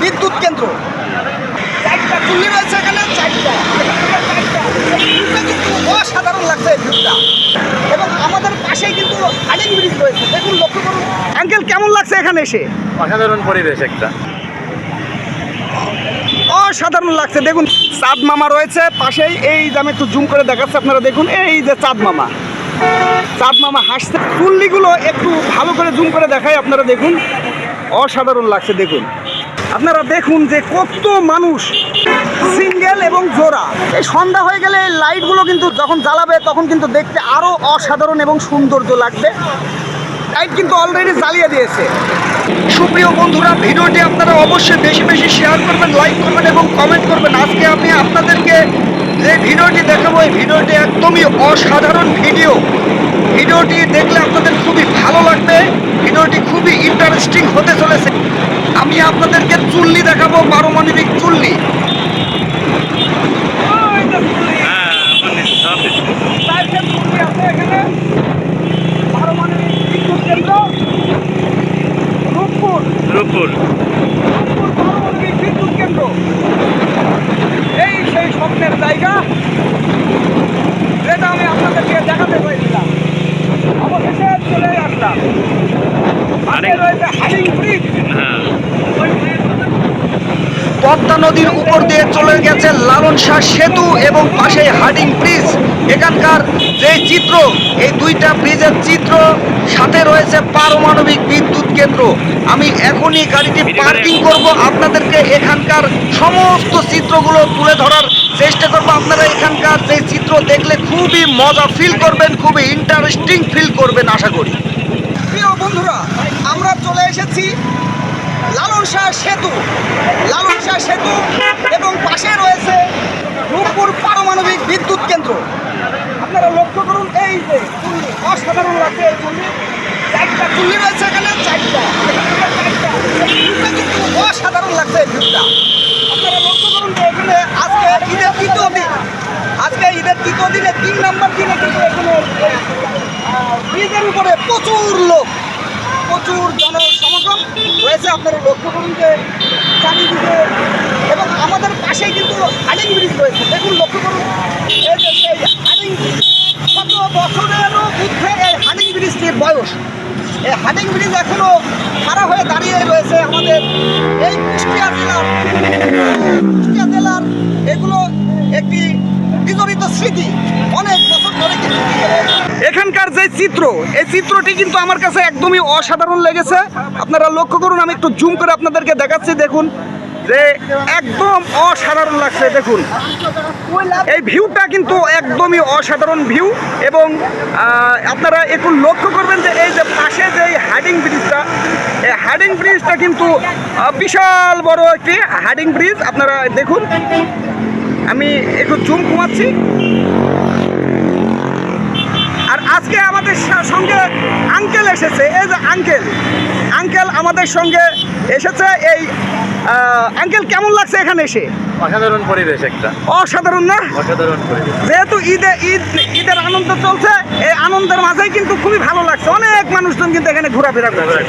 বিদ্যুৎ কেন্দ্র। চারটা চুল্লি রয়েছে এখানে চারটা। কিন্তু অসাধারণ লাগছে এই ভিউটা। এবং আমাদের পাশেই কিন্তু হাডিং ব্রিজ রয়েছে দেখুন লক্ষ্য করুন। আঙ্কেল কেমন লাগছে এখানে এসে? অসাধারণ পরিবেশ একটা। অসাধারণ লাগছে দেখুন। চাঁদ মামা রয়েছে পাশেই এই যে আমি একটু জুম করে দেখাচ্ছি আপনারা দেখুন এই যে চাঁদ মামা। চাঁদ মামা হাসছে। চুল্লিগুলো একটু ভালো করে জুম করে দেখাই আপনারা দেখুন। অসাধারণ লাগছে দেখুন। আপনারা দেখুন যে কত মানুষ সিঙ্গেল এবং জোড়া। এই সন্ধ্যা হয়ে গেলে লাইটগুলো কিন্তু যখন জ্বালাবে, তখন কিন্তু দেখতে আরও অসাধারণ এবং সৌন্দর্য লাগবে। লাইট কিন্তু অলরেডি জ্বালিয়ে দিয়েছে। সুপ্রিয় বন্ধুরা, ভিডিওটি আপনারা অবশ্যই বেশি বেশি শেয়ার করবেন লাইক করবেন এবং কমেন্ট করবেন। আজকে আমি আপনাদেরকে যে ভিডিওটি দেখাবো, এই ভিডিওটি একদমই অসাধারণ ভিডিও। ভিডিওটি দেখলে ভালো লাগবে। ভিডিওটি খুবই ইন্টারেস্টিং হতে চলেছে। আমি আপনাদেরকে চুল্লি দেখাবো পারমাণবিক চুল্লি। পারমাণবিক বিদ্যুৎ কেন্দ্র রূপপুর রূপপুর রূপপুর পারমাণবিক বিদ্যুৎ কেন্দ্র এই সেই স্বপ্নের জায়গা যেটা আমি আপনাদেরকে দেখাতে পেরেছিলাম অবশেষে চলে আসলাম পাশে রয়েছে হাডিং ব্রিজ হ্যাঁ পদ্মা নদীর উপর দিয়ে চলে গেছে লালন শাহ সেতু এবং পাশে হার্ডিং ব্রিজ। এখানকার যে চিত্র এই দুইটা ব্রিজের চিত্র সাথে রয়েছে পারমাণবিক বিদ্যুৎ কেন্দ্র। আমি এখনই গাড়িটি পার্কিং করব আপনাদেরকে এখানকার সমস্ত চিত্রগুলো তুলে ধরার চেষ্টা করব। আপনারা এখানকার যে চিত্র দেখলে খুবই মজা ফিল করবেন খুবই ইন্টারেস্টিং ফিল করবেন আশা করি। প্রিয় বন্ধুরা আমরা চলে এসেছি লালন শাহ সেতু, লালন শাহ সেতু এবং পাশে রয়েছে রূপপুর পারমাণবিক বিদ্যুৎ কেন্দ্র। আপনারা লক্ষ্য করুন, এই যে অসাধারণ লাগছে এই চুল্লি। চারটা চুল্লি রয়েছে এখানে, চারটা। অসাধারণ লাগছে এই ভিউটা। আপনারা লক্ষ্য করুন যে এখানে আজকে ঈদের তৃতীয় দিন। আজকে ঈদের তৃতীয় দিনে তিন নম্বর দিনে কিন্তু এখানে ব্রিজের উপরে প্রচুর লোক, প্রচুর জনসমাগম রয়েছে, আপনারা লক্ষ্য করুন যে চারিদিকে এবং আমাদের পাশেই কিন্তু হাডিং ব্রিজ রয়েছে। দেখুন, লক্ষ্য করুন, এই যে সেই ব্রিজ, কত বছরেরও ঊর্ধ্বে এই হাডিং ব্রিজটির বয়স। এই হাডিং ব্রিজ এখনও খাড়া হয়ে দাঁড়িয়ে রয়েছে আমাদের এই কুষ্টিয়া জেলার। কুষ্টিয়া জেলার এগুলো একটি বিজড়িত স্মৃতি। অনেক এখানকার যে চিত্র, এই চিত্রটি কিন্তু আমার কাছে একদমই অসাধারণ লেগেছে। আপনারা লক্ষ্য করুন, আমি একটু জুম করে আপনাদেরকে দেখাচ্ছি, দেখুন। যে একদম অসাধারণ লাগছে, দেখুন। এই ভিউটা কিন্তু একদমই অসাধারণ ভিউ এবং আপনারা একটু লক্ষ্য করবেন যে এই যে পাশে যে হাডিং ব্রিজটা, এই হাডিং ব্রিজটা কিন্তু বিশাল বড় একটি হাডিং ব্রিজ। আপনারা দেখুন, আমি একটু জুম কমাচ্ছি। আজকে আমাদের সঙ্গে আঙ্কেল এসেছে। এই যে আঙ্কেল আঙ্কেল আমাদের সঙ্গে এসেছে। এই আঙ্কেল কেমন লাগছে এখানে এসে? অসাধারণ পরিবেশ একটা। অসাধারণ না? অসাধারণ পরিবেশ। যেহেতু ঈদে ঈদ ঈদের আনন্দ চলছে এই আনন্দের মাঝেই কিন্তু খুবই ভালো লাগছে। অনেক মানুষজন কিন্তু এখানে ঘোরাফেরা করছে।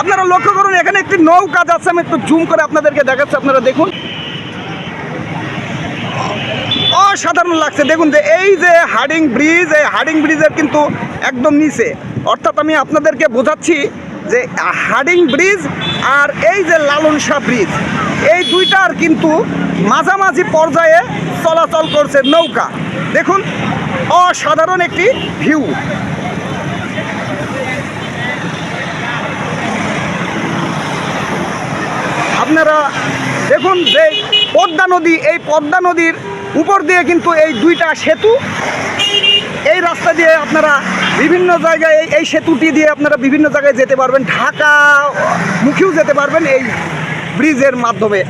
আপনারা লক্ষ্য করুন এখানে একটি নৌকা যাচ্ছে। আমি একটু জুম করে আপনাদেরকে দেখাচ্ছি। আপনারা দেখুন। অসাধারণ লাগছে। দেখুন যে এই যে হাডিং ব্রিজ, এই হাডিং ব্রিজের কিন্তু একদম নিচে। অর্থাৎ আমি আপনাদেরকে বোঝাচ্ছি যে হাডিং ব্রিজ আর এই যে লালন শাহ ব্রিজ, এই দুইটার কিন্তু মাঝামাঝি পর্যায়ে চলাচল করছে নৌকা। দেখুন, অসাধারণ একটি ভিউ আপনারা দেখুন যে পদ্মা নদী, এই পদ্মা নদীর উপর দিয়ে কিন্তু এই দুইটা সেতু। এই রাস্তা দিয়ে আপনারা বিভিন্ন জায়গায় এই সেতুটি দিয়ে আপনারা বিভিন্ন জায়গায় যেতে পারবেন। ঢাকা মুখেও যেতে পারবেন এই ব্রিজের মাধ্যমে।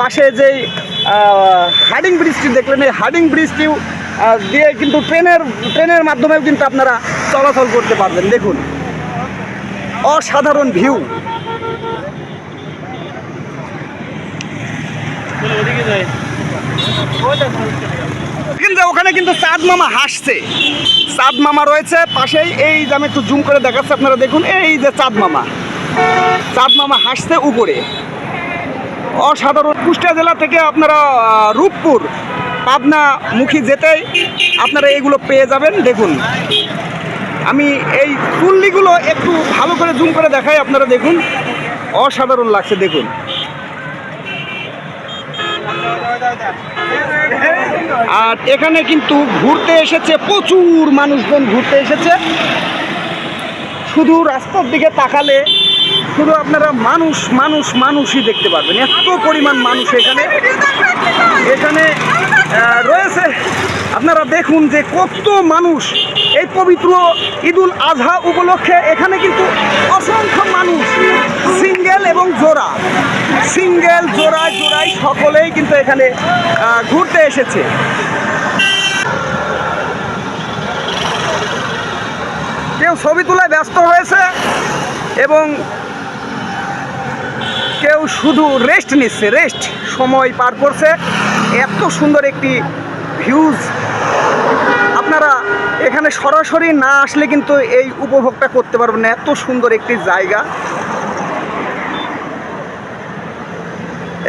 পাশে যেই আহ, হাডিং ব্রিজটি দেখলেন এই হাডিং ব্রিজটিও দিয়ে কিন্তু ট্রেনের ট্রেনের মাধ্যমেও কিন্তু আপনারা চলাচল করতে পারবেন। দেখুন অসাধারণ ভিউ। যাই। কিন্তু ওখানে কিন্তু চাঁদ মামা হাসছে। চাঁদ মামা রয়েছে পাশেই। এই যে আমি একটু জুম করে দেখাচ্ছি, আপনারা দেখুন, এই যে চাঁদ মামা। চাঁদ মামা হাসছে উপরে। অসাধারণ। কুষ্টিয়া জেলা থেকে আপনারা রূপপুর, পাবনা মুখী যেতেই আপনারা এগুলো পেয়ে যাবেন। দেখুন, আমি এই চুল্লিগুলো একটু ভালো করে জুম করে দেখাই, আপনারা দেখুন। অসাধারণ লাগছে, দেখুন। আর এখানে কিন্তু ঘুরতে এসেছে, প্রচুর মানুষজন ঘুরতে এসেছে। শুধু রাস্তার দিকে তাকালে, শুধু আপনারা মানুষ মানুষ, মানুষই দেখতে পারবেন। এত পরিমাণ মানুষ এখানে। এখানে রয়েছে। আপনারা দেখুন যে কত মানুষ এই পবিত্র ঈদুল আজহা উপলক্ষে এখানে কিন্তু অসংখ্য মানুষ, সিঙ্গেল এবং জোড়া। সিঙ্গেল, জোড়া, জোড়াই সকলেই কিন্তু এখানে ঘুরতে এসেছে। কেউ ছবি তোলায় ব্যস্ত হয়েছে এবং কেউ শুধু রেস্ট নিচ্ছে। রেস্ট সময় পার করছে। এত সুন্দর একটি ভিউজ এখানে সরাসরি না আসলে কিন্তু এই উপভোগটা করতে পারবেন না। এত সুন্দর একটি জায়গা।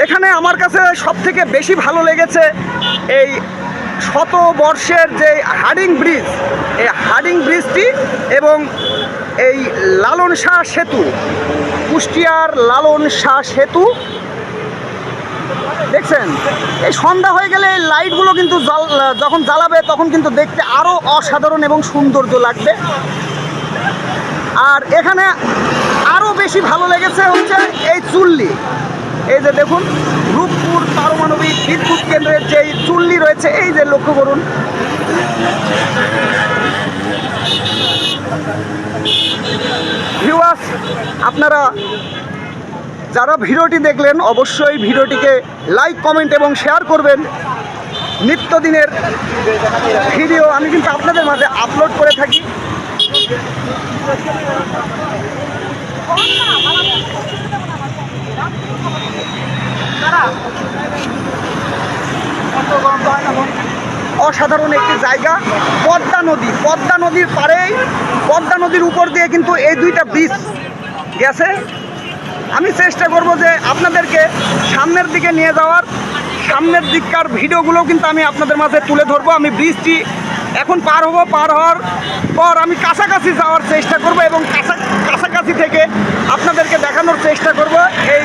এখানে আমার কাছে সব থেকে বেশি ভালো লেগেছে এই শত বর্ষের যে হার্ডিং ব্রিজ, এই হার্ডিং ব্রিজটি এবং এই লালন শাহ সেতু, কুষ্টিয়ার লালন শাহ সেতু দেখছেন? এই সন্ধ্যা হয়ে গেলে এই লাইটগুলো কিন্তু যখন জ্বালাবে তখন কিন্তু দেখতে আরও অসাধারণ এবং সৌন্দর্য লাগবে। আর এখানে আরও বেশি ভালো লেগেছে হচ্ছে এই চুল্লি। এই যে দেখুন, রূপপুর পারমাণবিক বিদ্যুৎ কেন্দ্রের যে চুল্লি রয়েছে, এই যে লক্ষ্য করুন। আপনারা যারা ভিডিওটি দেখলেন, অবশ্যই ভিডিওটিকে লাইক কমেন্ট এবং শেয়ার করবেন। নিত্যদিনের ভিডিও আমি কিন্তু আপনাদের মাঝে আপলোড করে থাকি। অসাধারণ একটি জায়গা, পদ্মা নদী। পদ্মা নদীর পাড়েই, পদ্মা নদীর উপর দিয়ে কিন্তু এই দুইটা ব্রিজ গেছে। আমি চেষ্টা করব যে আপনাদেরকে সামনের দিকে নিয়ে যাওয়ার। সামনের দিককার ভিডিওগুলো কিন্তু আমি আপনাদের মাঝে তুলে ধরবো। আমি ব্রিজটি এখন পার হব, পার হওয়ার পর আমি কাছাকাছি যাওয়ার চেষ্টা করব এবং কাছা কাছাকাছি থেকে আপনাদেরকে দেখানোর চেষ্টা করব। এই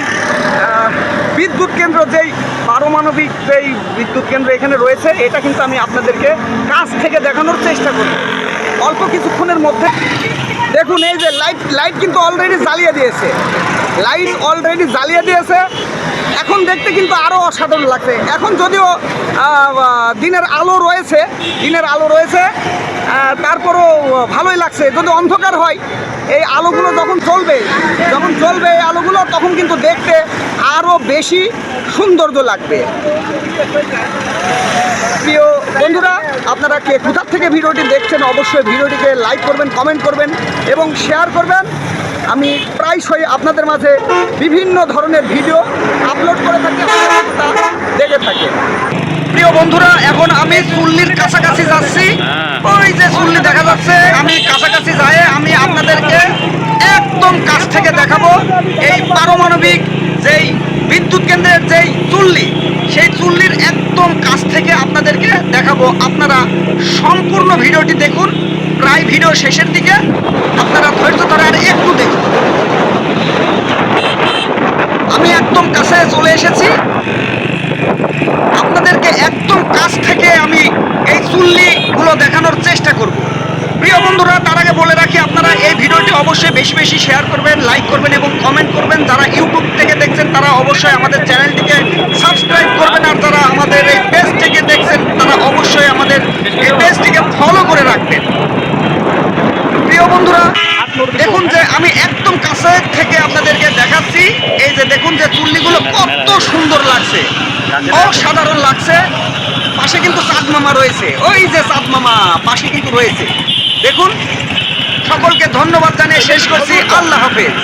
বিদ্যুৎ কেন্দ্র যেই পারমাণবিক যেই বিদ্যুৎ কেন্দ্র এখানে রয়েছে, এটা কিন্তু আমি আপনাদেরকে কাছ থেকে দেখানোর চেষ্টা করব। অল্প কিছুক্ষণের মধ্যে দেখুন, এই যে লাইট লাইট কিন্তু অলরেডি জ্বালিয়ে দিয়েছে। লাইট অলরেডি জ্বালিয়ে দিয়েছে। এখন দেখতে কিন্তু আরও অসাধারণ লাগছে। এখন যদিও দিনের আলো রয়েছে, দিনের আলো রয়েছে তারপরও ভালোই লাগছে। যদি অন্ধকার হয়, এই আলোগুলো যখন চলবে যখন চলবে এই আলোগুলো, তখন কিন্তু দেখতে আরও বেশি সৌন্দর্য লাগবে। প্রিয় বন্ধুরা, আপনারা কে কোথার থেকে ভিডিওটি দেখছেন অবশ্যই ভিডিওটিকে লাইক করবেন কমেন্ট করবেন এবং শেয়ার করবেন। আমি প্রায়শই আপনাদের মাঝে বিভিন্ন ধরনের ভিডিও আপলোড করে থাকি দেখে থাকেন। প্রিয় বন্ধুরা এখন আমি চুল্লির কাছাকাছি যাচ্ছি। ওই যে চুল্লি দেখা যাচ্ছে আমি কাছাকাছি যাই আমি আপনাদেরকে একদম কাছ থেকে দেখাবো এই পারমাণবিক যেই বিদ্যুৎ কেন্দ্রের যেই চুল্লি সেই চুল্লির একদম কাছ থেকে আপনাদেরকে দেখাবো। আপনারা সম্পূর্ণ ভিডিওটি দেখুন প্রায় ভিডিও শেষের দিকে। আপনারা ধৈর্য ধরে আর একটু দেখুন। আমি একদম কাছে চলে এসেছি। আপনাদেরকে একদম কাছ থেকে আমি এই চুল্লিগুলো দেখানোর চেষ্টা করব। প্রিয় বন্ধুরা, তার আগে বলে রাখি, আপনারা এই ভিডিওটি অবশ্যই বেশি বেশি শেয়ার করবেন, লাইক করবেন এবং কমেন্ট করবেন। যারা ইউটিউব থেকে দেখছেন, তারা অবশ্যই আমাদের চ্যানেলটিকে সাবস্ক্রাইব করবেন। আর যারা আমাদের এই পেজ থেকে দেখছেন, তারা অবশ্যই আমাদের এই পেজটিকে ফলো করে রাখবেন। প্রিয় বন্ধুরা দেখুন যে আমি একদম কাছে থেকে আপনাদেরকে দেখাচ্ছি। এই যে দেখুন যে চুল্লিগুলো কত সুন্দর লাগছে। অসাধারণ লাগছে। পাশে কিন্তু চাঁদ মামা রয়েছে। ওই যে চাঁদ মামা পাশে কিন্তু রয়েছে। দেখুন সকলকে ধন্যবাদ জানিয়ে শেষ করছি। আল্লাহ হাফেজ।